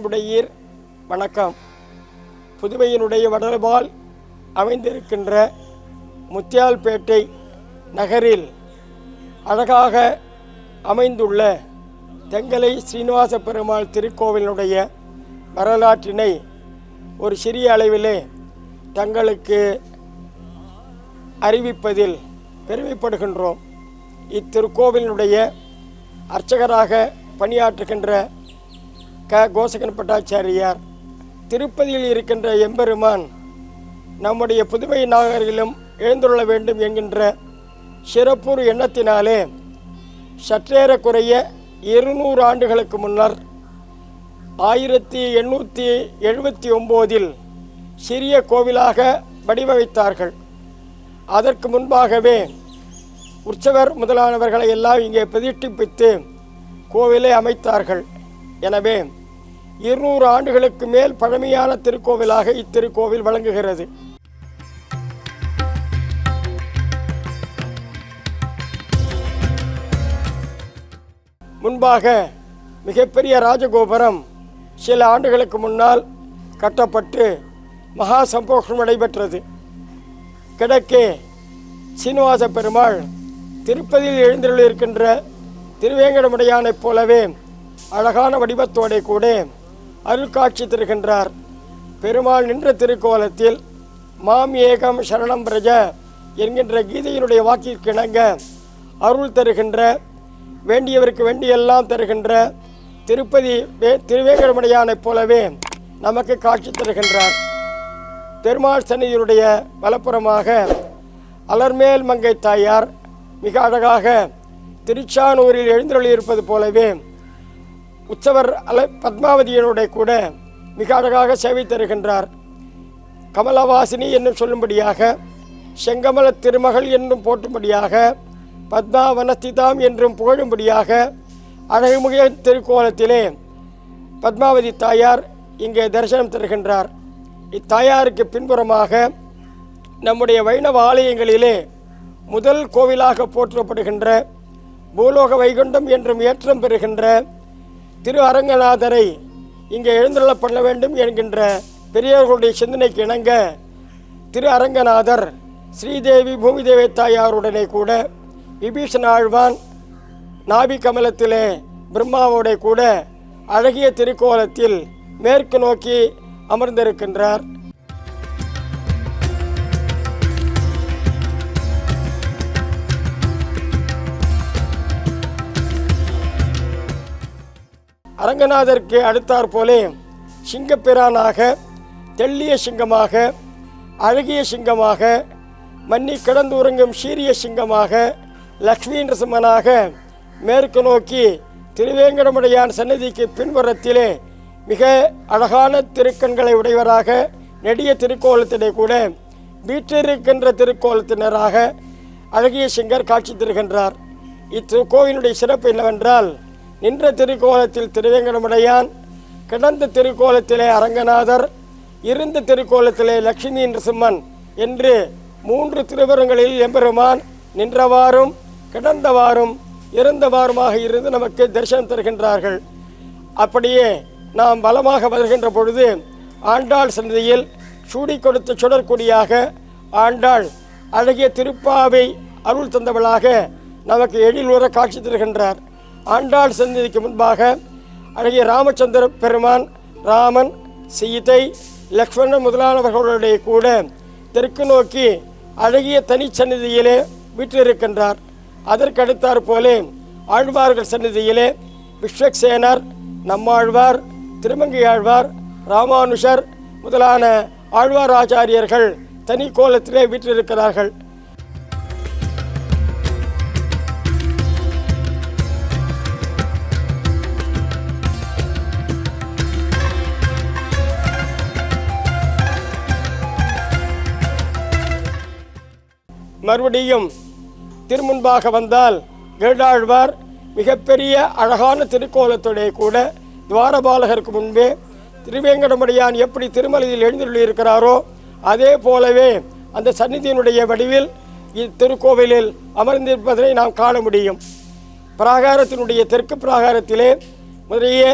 அன்புடையீர் வணக்கம். புதுவையினுடைய வடபால் அமைந்திருக்கின்ற முத்தியால்பேட்டை நகரில் அழகாக அமைந்துள்ள தெங்கலை ஸ்ரீனிவாச பெருமாள் திருக்கோவிலினுடைய வரலாற்றினை ஒரு சிறிய அளவிலே தங்களுக்கு அறிவிப்பதில் பெருமைப்படுகின்றோம். இத்திருக்கோவிலினுடைய அர்ச்சகராக பணியாற்றுகின்ற க. கோசகன் பட்டாச்சாரியார். திருப்பதியில் இருக்கின்ற எம்பெருமான் நம்முடைய புதுமை நகரிலும் எழுந்துள்ள வேண்டும் என்கின்ற சிறப்புறு எண்ணத்தினாலே சற்றேறக்குறைய இருநூறு ஆண்டுகளுக்கு முன்னர் ஆயிரத்தி எண்ணூற்றி எழுபத்தி ஒம்போதில் சிறிய கோவிலாக வடிவமைத்தார்கள். அதற்கு முன்பாகவே உற்சவர் முதலானவர்களை எல்லாம் இங்கே பிரதிஷ்டிப்பித்து கோவிலை அமைத்தார்கள். எனவே இருநூறு ஆண்டுகளுக்கு மேல் பழமையான திருக்கோவிலாக இத்திருக்கோவில் வழங்குகிறது முன்பாக மிகப்பெரிய ராஜகோபுரம் சில ஆண்டுகளுக்கு முன்னால் கட்டப்பட்டு மகா சம்போஷம் நடைபெற்றது. கிழக்கே சீனிவாச பெருமாள் திருப்பதியில் எழுந்திருக்கின்ற திருவேங்கடமுடையானைப் போலவே அழகான வடிவத்தோடே கூட அருள் காட்சி தருகின்றார். பெருமாள் நின்ற திருக்கோலத்தில் மாம் ஏகம் சரணம் பிரஜ என்கின்ற கீதையினுடைய வாக்கிற்கு இணங்க அருள் தருகின்ற வேண்டியவருக்கு வேண்டியெல்லாம் தருகின்ற திருப்பதி வே திருவேங்கடமடையானைப் போலவே நமக்கு காட்சி தருகின்றார். பெருமாள் சந்நிதியுடைய வலப்புறமாக அலர்மேல் மங்கை தாயார் மிக அழகாக திருச்சானூரில் எழுந்தருளியிருப்பது போலவே உற்சவர் அல பத்மாவதியனுடைய கூட மிக அழகாக சேவை தருகின்றார். கமலவாசினி என்னும் சொல்லும்படியாக செங்கமல திருமகள் என்றும் போற்றும்படியாக பத்மாவனஸ்திதாம் என்றும் புகழும்படியாக அழகுமுக திருக்கோலத்திலே பத்மாவதி தாயார் இங்கே தரிசனம் தருகின்றார். இத்தாயாருக்கு பின்புறமாக நம்முடைய வைணவ ஆலயங்களிலே முதல் கோவிலாக போற்றப்படுகின்ற பூலோக வைகுண்டம் என்றும் ஏற்றம் பெறுகின்ற திரு அரங்கநாதரை இங்கே எழுந்துள்ள பண்ண வேண்டும் என்கின்ற பெரியவர்களுடைய சிந்தனைக்கு இணங்க திரு அரங்கநாதர் ஸ்ரீதேவி பூமிதேவி தாயாருடனே கூட விபீஷன் ஆழ்வான் நாபி கமலத்திலே பிரம்மாவோட கூட அழகிய திருக்கோலத்தில் மேற்கு நோக்கி அமர்ந்திருக்கின்றார். அரங்கநாதருக்கு அடுத்தாற் போலே சிங்கப்பிரானாக தெள்ளிய சிங்கமாக அழகிய சிங்கமாக மன்னி கிடந்து உறங்கும் சீரிய சிங்கமாக லக்ஷ்மி நரசிம்மனாக மேற்கு நோக்கி திருவேங்கடமுடையான் சன்னதிக்கு பின்புறத்திலே மிக அழகான திருக்கண்களை உடையவராக நெடிய திருக்கோலத்திலே கூட வீற்றிருக்கின்ற திருக்கோலத்தினராக அழகிய சிங்கர் காட்சி தருகின்றார். இத்திருக்கோவிலுடைய சிறப்பு என்னவென்றால் நின்ற திருக்கோலத்தில் திருவேங்கடமுடையான் கிடந்த திருக்கோலத்திலே அரங்கநாதர் இருந்த திருக்கோலத்திலே லட்சுமி நரசிம்மன் என்று மூன்று திருவரங்களில் எம்பெருமான் நின்றவாறும் கிடந்தவாறும் இருந்தவாறுமாக இருந்து நமக்கு தரிசனம் தருகின்றார்கள். அப்படியே நாம் பலமாக வருகின்ற பொழுது ஆண்டாள் சன்னதியில் சூடி கொடுத்த சுடற்கொடியாக ஆண்டாள் அழகிய திருப்பாவை அருள் தந்தவளாக நமக்கு எழிலுற காட்சி தருகின்றார். ஆண்டாள் சன்னதிக்கு முன்பாக அழகிய ராமச்சந்திர பெருமான் ராமன் சீதை லக்ஷ்மணன் முதலானவர்களுடைய கூட தெற்கு நோக்கி அழகிய தனிச்சந்நிதியிலே வீற்றிருக்கின்றார். அதற்கடுத்தார் போலே ஆழ்வார்கள் சந்நிதியிலே விஸ்வக்சேனர் நம்மாழ்வார் திருமங்கை ஆழ்வார் ராமானுஷர் முதலான ஆழ்வார் ஆச்சாரியர்கள் தனி கோலத்திலே வீற்றிருக்கிறார்கள். மறுபடியும் திருமுன்பாக வந்தால் கேடாழ்வார் மிகப்பெரிய அழகான திருக்கோலத்துடைய கூட துவாரபாலகருக்கு முன்பே திருவேங்கடமுடையான் எப்படி திருமலையில் எழுந்துள்ளிருக்கிறாரோ அதே போலவே அந்த சந்நிதியினுடைய வடிவில் இத்திருக்கோவிலில் அமர்ந்திருப்பதனை நாம் காண முடியும். பிராகாரத்தினுடைய தெற்கு பிராகாரத்திலே முதலிய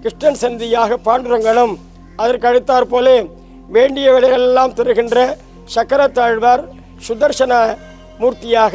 கிருஷ்ணன் சந்தியாக பாண்டுரங்களும் அதற்கு அடுத்தாற் போலே வேண்டிய விலைகளெல்லாம் தருகின்ற சக்கரத்தாழ்வார் சுதர்சன மூர்த்தியாக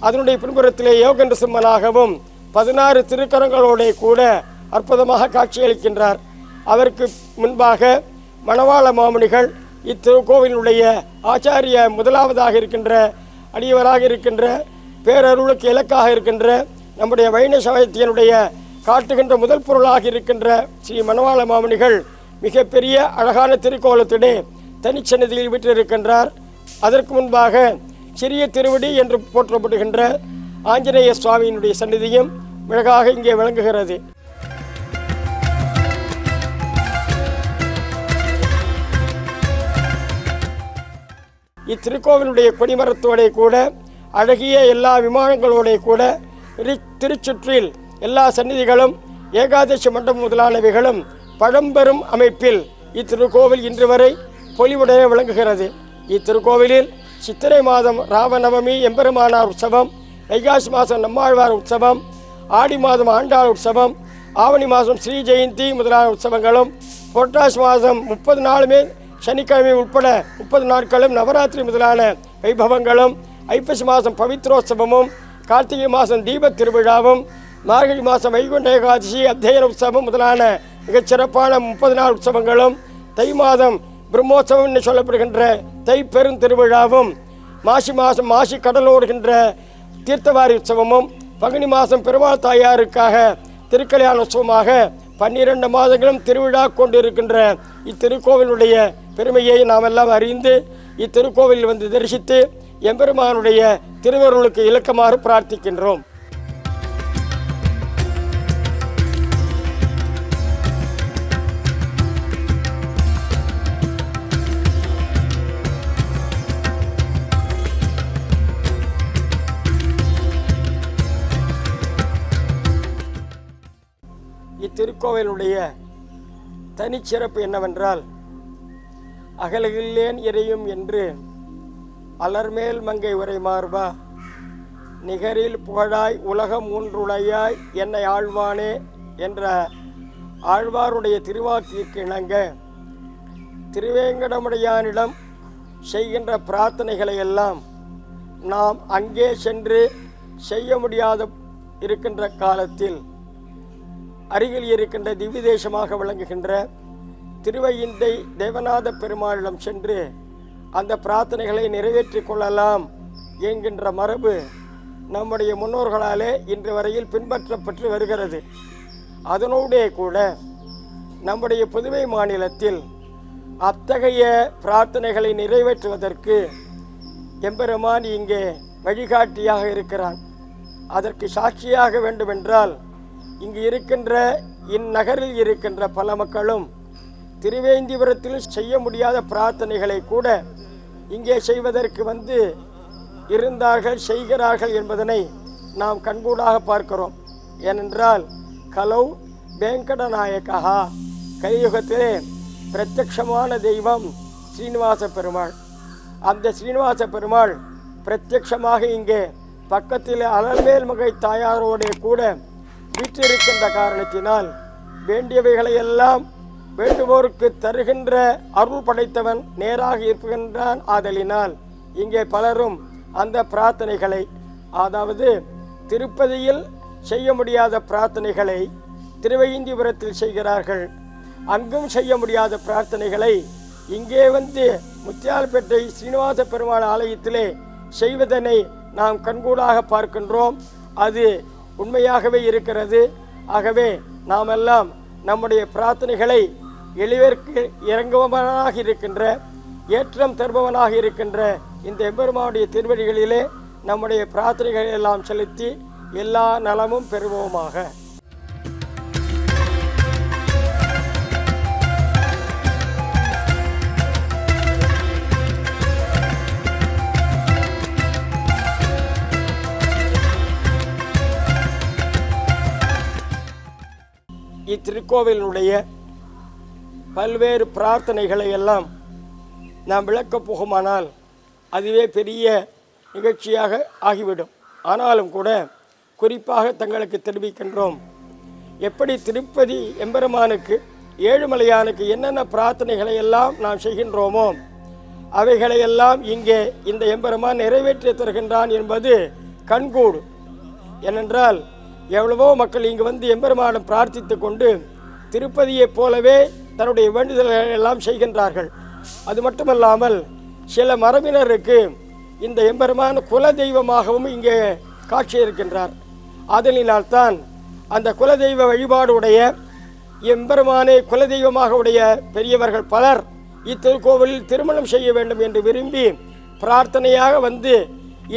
அதனுடைய பின்புறத்திலே யோகேந்திர சிம்மனாகவும் பதினாறு திருக்கரங்களோட கூட அற்புதமாக காட்சியளிக்கின்றார். அவருக்கு முன்பாக மணவாள மாமுனிகள் இத்திருக்கோவிலுடைய ஆச்சாரிய முதலாவதாக இருக்கின்ற அடியவராக இருக்கின்ற பேரருளுக்கு இலக்காக இருக்கின்ற நம்முடைய வைண சமயத்தினுடைய காட்டுகின்ற முதல் பொருளாக இருக்கின்ற ஸ்ரீ மணவாள மாமுனிகள் மிகப்பெரிய அழகான திருக்கோலத்திலே தனிச்சன்னதியில் விட்டிருக்கின்றார் அதற்கு முன்பாக சிறிய திருவடி என்று போற்றப்படுகின்ற ஆஞ்சநேய சுவாமியினுடைய சன்னிதியும் அழகாக இங்கே விளங்குகிறது. இத்திருக்கோவிலுடைய கொடிமரத்தோட கூட அழகிய எல்லா விமானங்களோட கூட திருச்சுற்றில் எல்லா சந்நிதிகளும் ஏகாதசி மண்டபம் முதலானவைகளும் பழம்பெரும் அமைப்பில் இத்திருக்கோவில் இன்று வரை பொலிவுடைய விளங்குகிறது. இத்திருக்கோவிலில் சித்திரை மாதம் ராமநவமி எம்பெருமானார் உற்சவம் வைகாசி மாதம் நம்மாழ்வார் உற்சவம் ஆடி மாதம் ஆண்டாள் உற்சவம் ஆவணி மாதம் ஸ்ரீ ஜெயந்தி முதலான உற்சவங்களும் புரட்டாசி மாதம் முப்பது நாளுமே சனிக்கிழமை உட்பட முப்பது நாட்களும் நவராத்திரி முதலான வைபவங்களும் ஐப்பசி மாதம் பவித்ரோத்சவமும் கார்த்திகை மாதம் தீபத் திருவிழாவும் மார்கழி மாதம் வைகுண்ட ஏகாதசி அத்தியன உற்சவம் முதலான மிகச்சிறப்பான முப்பது நாள் உற்சவங்களும் தை மாதம் பிரம்மோற்சவம் என்று சொல்லப்படுகின்ற தை பெரும் திருவிழாவும் மாசி மாதம் மாசி கடலோடுகின்ற தீர்த்தவாரி உற்சவமும் பங்குனி மாதம் பெருமாள் தாயாருக்காக திருக்கல்யாண உற்சவமாக பன்னிரண்டு மாதங்களும் திருவிழா கொண்டிருக்கின்ற இத்திருக்கோவிலுடைய பெருமையை நாம் எல்லாம் அறிந்து இத்திருக்கோவிலில் வந்து தரிசித்து எம்பெருமானுடைய திருவருளுக்கு இலக்கமாறு பிரார்த்திக்கின்றோம். இத்திருக்கோவிலுடைய தனிச்சிறப்பு என்னவென்றால் அகலகில்லேன் இறையும் என்று அலர்மேல் மங்கை உரை மார்பா நிகரில் புகழாய் உலகம் ஒன்றுடையாய் என்னை ஆழ்வானே என்ற ஆழ்வாருடைய திருவாக்கிற்கு இணங்க திருவேங்கடமுடையானிடம் செய்கின்ற பிரார்த்தனைகளை எல்லாம் நாம் அங்கே சென்று செய்ய முடியாத இருக்கின்ற காலத்தில் அருகில் இருக்கின்ற திவ்ய தேசமாக விளங்குகின்ற திருவையிந்தை தேவநாத பெருமாளிடம் சென்று அந்த பிரார்த்தனைகளை நிறைவேற்றிக் கொள்ளலாம் என்கின்ற மரபு நம்முடைய முன்னோர்களாலே இன்று வரையில் பின்பற்றப்பட்டு வருகிறது. அதனோடே கூட நம்முடைய புதுவை மாநிலத்தில் அத்தகைய பிரார்த்தனைகளை நிறைவேற்றுவதற்கு எம்பெருமான் இங்கே வழிகாட்டியாக இருக்கிறான். அதற்கு சாட்சியாக வேண்டுமென்றால் இங்கு இருக்கின்ற இந்நகரில் இருக்கின்ற பல மக்களும் திருவேந்திபுரத்தில் செய்ய முடியாத பிரார்த்தனைகளை கூட இங்கே செய்வதற்கு வந்து இருந்தார்கள் செய்கிறார்கள் என்பதனை நாம் கண்கூடாக பார்க்கிறோம். ஏனென்றால் கலௌ வெங்கடநாயகா கலியுகத்திலே பிரத்யக்ஷமான தெய்வம் ஸ்ரீனிவாச பெருமாள். அந்த ஸ்ரீனிவாச பெருமாள் பிரத்யக்ஷமாக இங்கே பக்கத்தில் அலர்மேல் மகை தாயாரோடே கூட வீற்றிருக்கின்ற காரணத்தினால் வேண்டியவைகளை எல்லாம் வேண்டுவோருக்கு தருகின்ற அருள் படைத்தவன் நேராக இருக்கின்றான் ஆதலினால் இங்கே பலரும் அந்த பிரார்த்தனைகளை அதாவது திருப்பதியில் செய்ய முடியாத பிரார்த்தனைகளை திருவையந்திபுரத்தில் செய்கிறார்கள். அங்கும் செய்ய முடியாத பிரார்த்தனைகளை இங்கே வந்து முத்தியால்பேட்டை ஸ்ரீனிவாச பெருமாள் ஆலயத்திலே செய்வதனை நாம் கண்கூடாக பார்க்கின்றோம். அது உண்மையாகவே இருக்கிறது. ஆகவே நாமெல்லாம் நம்முடைய பிரார்த்தனைகளை எளிவருக்கு இறங்குவனாக இருக்கின்ற ஏற்றம் தருபவனாக இருக்கின்ற இந்த எம்பெருமாவுடைய திருவடிகளிலே நம்முடைய பிரார்த்தனைகளை எல்லாம் செலுத்தி எல்லா நலமும் பெறுவோமாக. இத்திருக்கோவிலினுடைய பல்வேறு பிரார்த்தனைகளை எல்லாம் நாம் விளக்கப் போகுமானால் அதுவே பெரிய நிகழ்ச்சியாக ஆகிவிடும். ஆனாலும் கூட குறிப்பாக தங்களுக்கு தெரிவிக்கின்றோம் எப்படி திருப்பதி எம்பெருமானுக்கு ஏழுமலையானுக்கு என்னென்ன பிரார்த்தனைகளை எல்லாம் நாம் செய்கின்றோமோ அவைகளையெல்லாம் இங்கே இந்த எம்பெருமான் நிறைவேற்றி தருகின்றான் என்பது கண்கூடு. ஏனென்றால் எவ்வளவோ மக்கள் இங்கு வந்து எம்பெருமானம் பிரார்த்தித்து கொண்டு திருப்பதியைப் போலவே தன்னுடைய வேண்டுதல்களை எல்லாம் செய்கின்றார்கள். அது மட்டுமல்லாமல் சில மரபினருக்கு இந்த எம்பெருமான் குல தெய்வமாகவும் இங்கே காட்சியிருக்கின்றார். அதனினால்தான் அந்த குலதெய்வ வழிபாடு உடைய எம்பெருமானை குலதெய்வமாக உடைய பெரியவர்கள் பலர் இத்திருக்கோவிலில் திருமணம் செய்ய வேண்டும் என்று விரும்பி பிரார்த்தனையாக வந்து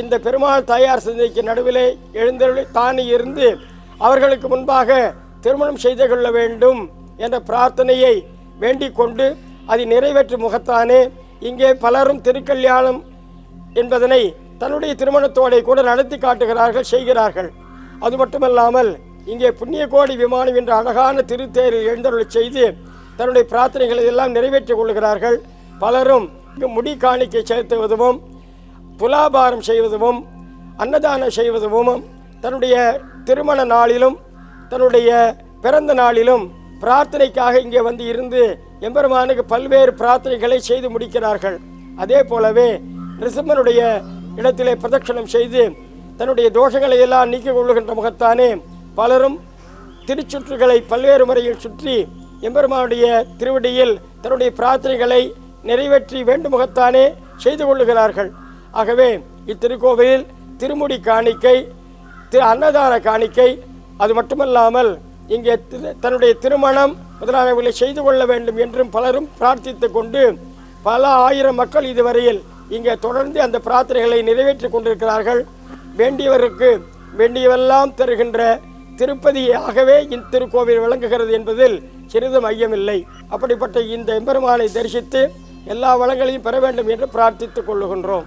இந்த பெருமாள் தாயார் சந்தைக்கு நடுவிலே எழுந்தருளி தானே இருந்து அவர்களுக்கு முன்பாக திருமணம் செய்து கொள்ள வேண்டும் என்ற பிரார்த்தனையை வேண்டிக் கொண்டு அதை நிறைவேற்றும் முகத்தானே இங்கே பலரும் திருக்கல்யாணம் என்பதனை தன்னுடைய திருமணத்தோடை கூட நடத்தி காட்டுகிறார்கள் செய்கிறார்கள். அது மட்டுமல்லாமல் இங்கே புண்ணிய கோடி விமானம் என்ற அழகான திருத்தேரில் எழுந்தருளச் செய்து தன்னுடைய பிரார்த்தனைகளை எல்லாம் நிறைவேற்றிக் கொள்கிறார்கள். பலரும் இங்கு முடி காணிக்கை செலுத்துவதும் துலாபாரம் செய்வதும் அன்னதானம் செய்வதும் தன்னுடைய திருமண நாளிலும் தன்னுடைய பிறந்த நாளிலும் பிரார்த்தனைக்காக இங்கே வந்து இருந்து எம்பெருமானுக்கு பல்வேறு பிரார்த்தனைகளை செய்து முடிக்கிறார்கள். அதே போலவே ரிசம்பனுடைய இடத்திலே பிரதட்சணம் செய்து தன்னுடைய தோஷங்களை எல்லாம் நீக்கிக் கொள்ளுகின்ற முகத்தானே பலரும் திருச்சுற்றுகளை பல்வேறு முறையில் சுற்றி எம்பெருமானுடைய திருவடியில் தன்னுடைய பிரார்த்தனைகளை நிறைவேற்றி வேண்டுமுகத்தானே செய்து கொள்ளுகிறார்கள். ஆகவே இத்திருக்கோவிலில் திருமுடி காணிக்கை திரு அன்னதான காணிக்கை அது மட்டுமல்லாமல் இங்கே திரு- தன்னுடைய திருமணம் முதலானவர்களை செய்து கொள்ள வேண்டும் என்றும் பலரும் பிரார்த்தித்து கொண்டு பல ஆயிரம் மக்கள் இதுவரையில் இங்கே தொடர்ந்து அந்த பிரார்த்தனைகளை நிறைவேற்றி கொண்டிருக்கிறார்கள். வேண்டியவருக்கு வேண்டியவெல்லாம் தருகின்ற திருப்பதியாகவே இத்திருக்கோவில் விளங்குகிறது என்பதில் சிறிதும் ஐயமில்லை அப்படிப்பட்ட இந்த எம்பெருமானை தரிசித்து எல்லா வளங்களையும் பெற வேண்டும் என்று பிரார்த்தித்துக் கொள்ளுகின்றோம்.